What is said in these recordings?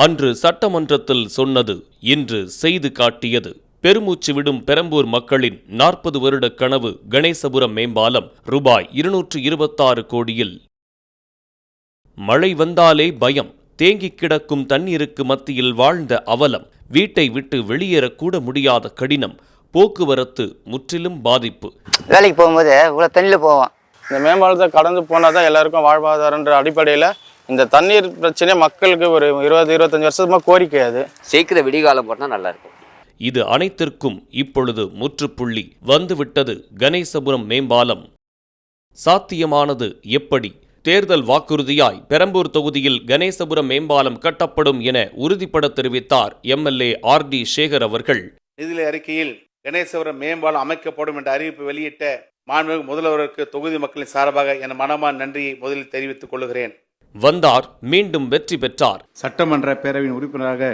அன்று சட்டமன்றத்தில் சொன்னது இன்று செய்து காட்டியது. பெருமூச்சு விடும் பெரம்பூர் மக்களின் நாற்பது வருட கனவு கணேசபுரம் மேம்பாலம் ரூபாய் இருநூற்று இருபத்தாறு கோடியில். மழை வந்தாலே பயம் தேங்கிக் கிடக்கும் தண்ணீருக்கு மத்தியில் வாழ்ந்த அவலம் வீட்டை விட்டு வெளியேறக்கூட முடியாத கடினம் போக்குவரத்து முற்றிலும் பாதிப்பு. வேலைக்கு போகும்போது இவ்வளோ தண்ணியில் போவோம். இந்த மேம்பாலத்தை கடந்து போனால் தான் எல்லாருக்கும் வாழ்வாதாரன்ற அடிப்படையில் இந்த தண்ணீர் பிரச்சனை மக்களுக்கு ஒரு இருபது இருபத்தஞ்சி வருஷமா கோரிக்கை அது. சீக்கிரம் விடிகாலம் போட்டால் நல்லா இருக்கும். இது அனைத்திற்கும் இப்பொழுது முற்றுப்புள்ளி. வந்துவிட்டது கணேசபுரம் மேம்பாலம். சாத்தியமானது எப்படி? தேர்தல் வாக்குறுதியாய் பெரம்பூர் தொகுதியில் கணேசபுரம் மேம்பாலம் கட்டப்படும் என உறுதிபட தெரிவித்தார் எம்எல்ஏ ஆர் டி சேகர் அவர்கள். நிதிநிலை அறிக்கையில் கணேசபுரம் மேம்பாலம் அமைக்கப்படும் என்ற அறிவிப்பு வெளியிட்ட மாண்புமிகு முதல்வருக்கு தொகுதி மக்களின் சார்பாக என் மனமான நன்றியை முதலில் தெரிவித்துக் கொள்கிறேன். வந்தார் மீண்டும் வெற்றி பெற்றார். சட்டமன்ற பேரவையின் உறுப்பினராக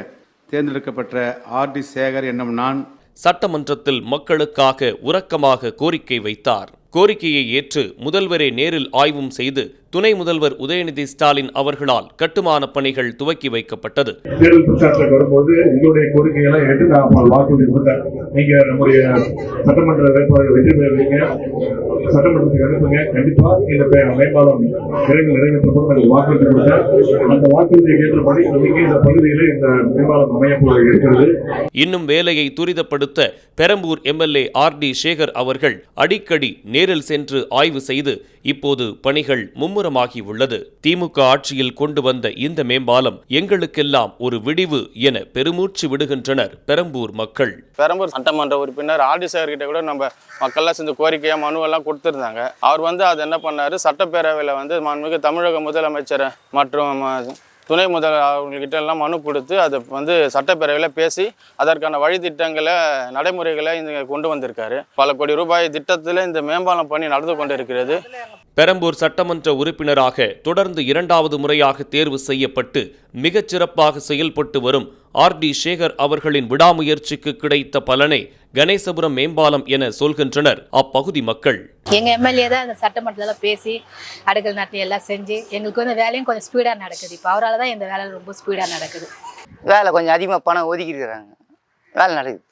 தேர்ந்தெடுக்கப்பட்ட ஆர் டி சேகர் என்னும் நான் சட்டமன்றத்தில் மக்களுக்காக உறக்கமாக கோரிக்கை வைத்தார். கோரிக்கையை ஏற்று முதல்வரே நேரில் ஆய்வும் செய்து துணை முதல்வர் உதயநிதி ஸ்டாலின் அவர்களால் கட்டுமான பணிகள் துவக்கி வைக்கப்பட்டது. தேர்தல் பிரச்சாரத்துக்கு வரும்போது உங்களுடைய கோரிக்கைகளை ஏற்று நான் வாக்குறுதி கொடுத்தேன். நீங்க நம்முடைய சட்டமன்ற வேட்பாளர்கள் வெற்றி பெறுவீங்க. சட்டமன்றத்துக்கு அனுப்புங்க. கண்டிப்பா இந்த மேம்பாலம் விரைவில் நிறைவேற்றப்படும் எனக்கு வாக்குறுதி கொடுத்தேன். அந்த வாக்குறுதியை ஏற்றபடி இன்னைக்கு இந்த பகுதியில் இந்த மேம்பாலம் அமைய போக இருக்கிறது. இன்னும் வேலையை துரிதப்படுத்த Perambur MLA R D Sekar அவர்கள் அடிக்கடி நேரில் சென்று ஆய்வு செய்து இப்போது பணிகள் மும்முரமாகி உள்ளது திமுக ஆட்சியில் கொண்டு வந்த இந்த மேம்பாலம் எங்களுக்கெல்லாம் ஒரு விடிவு என பெருமூச்சு விடுகின்றனர் பெரம்பூர் மக்கள். பெரம்பூர் சட்டமன்ற உறுப்பினர் ஆர்டி சார் கிட்ட கூட நம்ம மக்கள்லாம் செஞ்ச கோரிக்கையாக மனுவெல்லாம் கொடுத்துருந்தாங்க. அவர் வந்து அது என்ன பண்ணார்? சட்டப்பேரவையில் வந்து மாண்புமிகு தமிழக முதலமைச்சர் மற்றும் துணை முதல் அவங்கக்கிட்ட எல்லாம் மனு கொடுத்து அதை வந்து சட்டப்பேரவையில் பேசி அதற்கான வழித்திட்டங்களை நடைமுறைகளை இங்கே கொண்டு வந்திருக்காரு. பல கோடி ரூபாய் திட்டத்தில் இந்த மேம்பாலம் பணி நடந்து கொண்டு இருக்கிறது பெரம்பூர் சட்டமன்ற உறுப்பினராக தொடர்ந்து இரண்டாவது முறையாக தேர்வு செய்யப்பட்டு மிகச் சிறப்பாக செயல்பட்டு வரும் ஆர் டி சேகர் அவர்களின் விடாமுயற்சிக்கு கிடைத்த பலனை கணேசபுரம் மேம்பாலம் என சொல்கின்றனர். அப்பகுதி மக்கள். எங்கள் எம்எல்ஏ தான் அந்த சட்டமன்றத்தில் பேசி அடைக்கல் நாட்டி எல்லாம் செஞ்சு எங்களுக்கு வந்து வேலையும் கொஞ்சம் ஸ்பீடாக நடக்குது. இப்போ அவரால் தான் இந்த வேலை ரொம்ப ஸ்பீடாக நடக்குது. வேலை கொஞ்சம் அதிகமாக பணம் ஒதுக்கியிருக்கிறாங்க. வேலை நடக்குது.